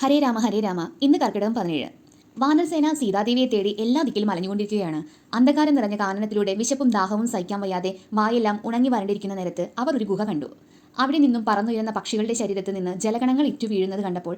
ഹരേ രാമ ഹരേ രാമ. ഇന്ന് കർക്കിടകം പതിനേഴ്. വാനരസേന സീതാദേവിയെ തേടി എല്ലാ ദിക്കിലും അലഞ്ഞുകൊണ്ടിരിക്കുകയാണ്. അന്ധകാരം നിറഞ്ഞ കാനനത്തിലൂടെ വിശപ്പും ദാഹവും സഹിക്കാൻ വയ്യാതെ വായെല്ലാം ഉണങ്ങി വരണ്ടിരിക്കുന്ന നേരത്ത് അവർ ഒരു ഗുഹ കണ്ടു. അവിടെ നിന്നും പറന്നുയരുന്ന പക്ഷികളുടെ ശരീരത്തിൽ നിന്ന് ജലഗണങ്ങൾ ഇറ്റു വീഴുന്നത് കണ്ടപ്പോൾ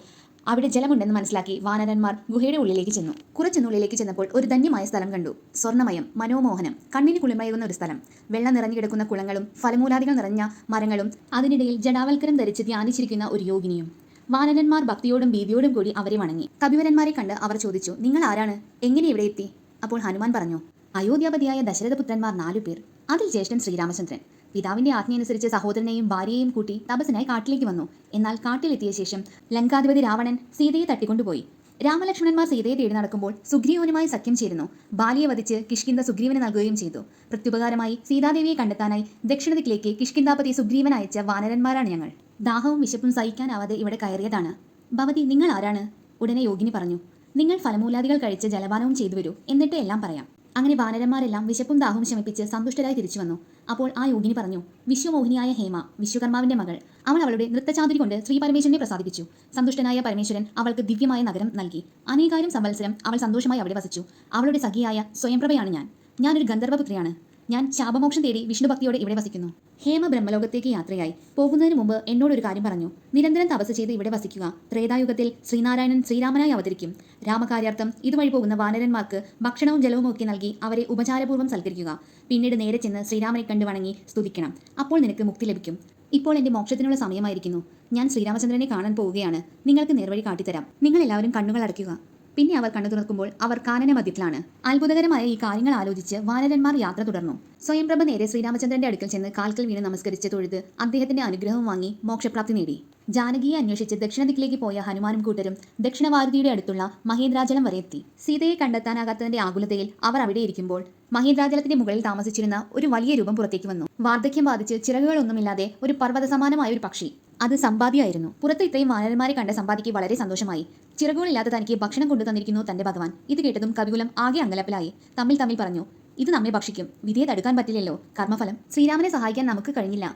അവിടെ ജലമുണ്ടെന്ന് മനസ്സിലാക്കി വാനരന്മാർ ഗുഹയുടെ ഉള്ളിലേക്ക് ചെന്നു. കുറച്ചെന്നുള്ളിലേക്ക് ചെന്നപ്പോൾ ഒരു ധന്യമായ സ്ഥലം കണ്ടു. സ്വർണമയം മനോമോഹനം കണ്ണിന് കുളിമയുന്ന ഒരു സ്ഥലം. വെള്ളം നിറഞ്ഞു കിടക്കുന്ന കുളങ്ങളും ഫലമൂലാദികൾ നിറഞ്ഞ മരങ്ങളും അതിനിടയിൽ ജടാവൽക്കരം ധരിച്ച് ധ്യാനിച്ചിരിക്കുന്ന ഒരു യോഗിനിയും. വാനരന്മാർ ഭക്തിയോടും ഭീതിയോടും കൂടി അവരെ വണങ്ങി. കവിവരന്മാരെ കണ്ട് അവർ ചോദിച്ചു നിങ്ങൾ ആരാണ്? എങ്ങനെ ഇവിടെ എത്തി? അപ്പോൾ ഹനുമാൻ പറഞ്ഞു അയോധ്യാപതിയായ ദശരഥപുത്രന്മാർ നാലു പേർ. അതിൽ ജ്യേഷ്ഠൻ ശ്രീരാമചന്ദ്രൻ. പിതാവിന്റെ ആജ്ഞയനുസരിച്ച് സഹോദരനെയും ഭാര്യയെയും കൂട്ടി തപസ്സിനായി കാട്ടിലേക്ക് വന്നു. എന്നാൽ കാട്ടിലെത്തിയ ശേഷം ലങ്കാധിപതി രാവണൻ സീതയെ തട്ടിക്കൊണ്ടുപോയി. രാമലക്ഷ്മണന്മാർ സീതയെ തേടി നടക്കുമ്പോൾ സുഗ്രീവനുമായി സഖ്യം ചേരുന്നു. ബാലിയെ വധിച്ച് കിഷ്കിന്ദ സുഗ്രീവന് നൽകുകയും ചെയ്തു. പ്രത്യുപകാരമായി സീതാദേവിയെ കണ്ടെത്താനായി ദക്ഷിണ ദക്ഷിണദിക്കിലേക്ക് കിഷ്കിന്ദാപതി സുഗ്രീവൻ അയച്ച വാനരന്മാരാണ് ഞങ്ങൾ. ദാഹവും വിശപ്പും സഹിക്കാനാവാതെ ഇവിടെ കയറിയതാണ്. ഭവതി നിങ്ങൾ ആരാണ്? ഉടനെ യോഗിനി പറഞ്ഞു നിങ്ങൾ ഫലമൂലാദികൾ കഴിച്ച് ജലപാനവും ചെയ്തു വരൂ എന്നിട്ട് എല്ലാം പറയാം. അങ്ങനെ വാനരന്മാരെല്ലാം വിശപ്പും ദാഹവും ശമിപ്പിച്ച് സന്തുഷ്ടരായി തിരിച്ചു വന്നു. അപ്പോൾ ആ യോഗിനി പറഞ്ഞു വിശ്വമോഹിനിയായ ഹേമ വിശ്വകർമാവിന്റെ മകൾ അവൾ അവളുടെ നൃത്തചാതുരി കൊണ്ട് ശ്രീ പരമേശ്വരനെ പ്രസാദിപ്പിച്ചു. സന്തുഷ്ടനായ പരമേശ്വരൻ അവൾക്ക് ദിവ്യമായ നഗരം നൽകി. അനേകായിരം സംവത്സരം അവൾ സന്തോഷമായി അവിടെ വസിച്ചു. അവളുടെ സഖിയായ സ്വയംപ്രഭയാണ് ഞാൻ. ഞാനൊരു ഗന്ധർവപുത്രിയാണ് ഞാൻ ശാപമോക്ഷം തേടി വിഷ്ണുഭക്തിയോടെ ഇവിടെ വസിക്കുന്നു. ഹേമ ബ്രഹ്മലോകത്തേക്ക് യാത്രയായി. പോകുന്നതിന് മുമ്പ് എന്നോട് ഒരു കാര്യം പറഞ്ഞു. നിരന്തരം തപസ് ചെയ്ത് ഇവിടെ വസിക്കുക. ത്രേതായുഗത്തിൽ ശ്രീനാരായണൻ ശ്രീരാമനായി അവതരിക്കും. രാമകാര്യാർത്ഥം ഇതുവഴി പോകുന്ന വാനരന്മാർക്ക് ഭക്ഷണവും ജലവും ഒക്കെ നൽകി അവരെ ഉപചാരപൂർവം സൽക്കരിക്കുക. പിന്നീട് നേരെ ചെന്ന് ശ്രീരാമനെ കണ്ടു വണങ്ങി സ്തുതിക്കണം. അപ്പോൾ നിനക്ക് മുക്തി ലഭിക്കും. ഇപ്പോൾ എന്റെ മോക്ഷത്തിനുള്ള സമയമായിരിക്കുന്നു. ഞാൻ ശ്രീരാമചന്ദ്രനെ കാണാൻ പോവുകയാണ്. നിങ്ങൾക്ക് നേർവഴി കാട്ടിത്തരാം. നിങ്ങൾ എല്ലാവരും കണ്ണുകൾ അടയ്ക്കുക. പിന്നെ അവർ കണ്ണു തുറക്കുമ്പോൾ അവർ കാനന മധ്യത്തിലാണ്. അത്ഭുതകരമായ ഈ കാര്യങ്ങൾ ആലോചിച്ച് വാനരന്മാർ യാത്ര തുടർന്നു. സ്വയംപ്രഭ നേരെ ശ്രീരാമചന്ദ്രന്റെ അടുക്കൽ ചെന്ന് കാൽക്കൽ വീണ് നമസ്കരിച്ച് തൊഴുത് അദ്ദേഹത്തിന്റെ അനുഗ്രഹം വാങ്ങി മോക്ഷപ്രാപ്തി നേടി. ജാനകിയെ അന്വേഷിച്ച് ദക്ഷിണ ദിക്കിലേക്ക് പോയ ഹനുമാനും കൂട്ടരും ദക്ഷിണഭാരതിയുടെ അടുത്തുള്ള മഹേന്ദ്രാചലം വരെ എത്തി. സീതയെ കണ്ടെത്താനാകാത്തതിന്റെ ആകുലതയിൽ അവർ അവിടെ ഇരിക്കുമ്പോൾ മഹേന്ദ്രാചലത്തിന്റെ മുകളിൽ താമസിച്ചിരുന്ന ഒരു വലിയ രൂപം പുറത്തേക്ക് വന്നു. വാർദ്ധക്യം ബാധിച്ച് ചിറകുകളൊന്നുമില്ലാതെ ഒരു പർവത സമാനമായ ഒരു പക്ഷി അത് സമ്പാദിയായിരുന്നു. പുറത്ത് ഇത്രയും വാനരന്മാരെ കണ്ട സമ്പാദിക്ക് വളരെ സന്തോഷമായി. ചിറകുകളില്ലാതെ തനിക്ക് ഭക്ഷണം കൊണ്ടു തന്നിരിക്കുന്നു തന്റെ ഭഗവാൻ. ഇത് കേട്ടതും കവികുലം ആകെ അങ്കലപ്പിലായി. തമ്മിൽ തമ്മിൽ പറഞ്ഞു ഇത് നമ്മെ ഭക്ഷിക്കും. വിധിയെ തടുക്കാൻ പറ്റില്ലല്ലോ. കർമ്മഫലം. ശ്രീരാമനെ സഹായിക്കാൻ നമുക്ക് കഴിഞ്ഞില്ല.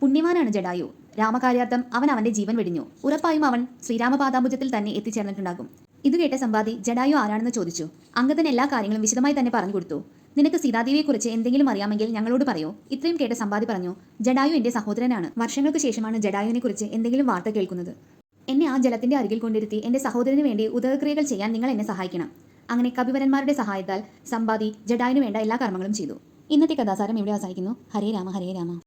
പുണ്യവാനാണ് ജഡായു. രാമകാര്യാർത്ഥം അവൻ അവന്റെ ജീവൻ വെടിഞ്ഞു. ഉറപ്പായും അവൻ ശ്രീരാമപാദാംബുജത്തിൽ തന്നെ എത്തിച്ചേർന്നിട്ടുണ്ടാകും. ഇത് കേട്ട സമ്പാദി ജഡായു ആരാണെന്ന് ചോദിച്ചു. അംഗത്തിന് എല്ലാ കാര്യങ്ങളും വിശദമായി തന്നെ പറഞ്ഞു കൊടുത്തു. നിനക്ക് സീതാദേവിയെക്കുറിച്ച് എന്തെങ്കിലും അറിയാമെങ്കിൽ ഞങ്ങളോട് പറയോ. ഇത്രയും കേട്ട സമ്പാദി പറഞ്ഞു ജഡായു എന്റെ സഹോദരനാണ്. വർഷങ്ങൾക്ക് ശേഷമാണ് ജഡായുവിനെ കുറിച്ച് എന്തെങ്കിലും വാർത്ത കേൾക്കുന്നത്. എന്നെ ആ ജലത്തിന്റെ അരികിൽ കൊണ്ടിരുത്തി എന്റെ സഹോദരന് വേണ്ടി ഉദകക്രിയകൾ ചെയ്യാൻ നിങ്ങൾ എന്നെ സഹായിക്കണം. അങ്ങനെ കവിവരന്മാരുടെ സഹായത്താൽ സമ്പാദി ജഡായുവിന് വേണ്ട എല്ലാ കർമ്മങ്ങളും ചെയ്തു. ഇന്നത്തെ കഥാസാരം ഇവിടെ അവസാനിക്കുന്നു. ഹരേ രാമ ഹരേ രാമ.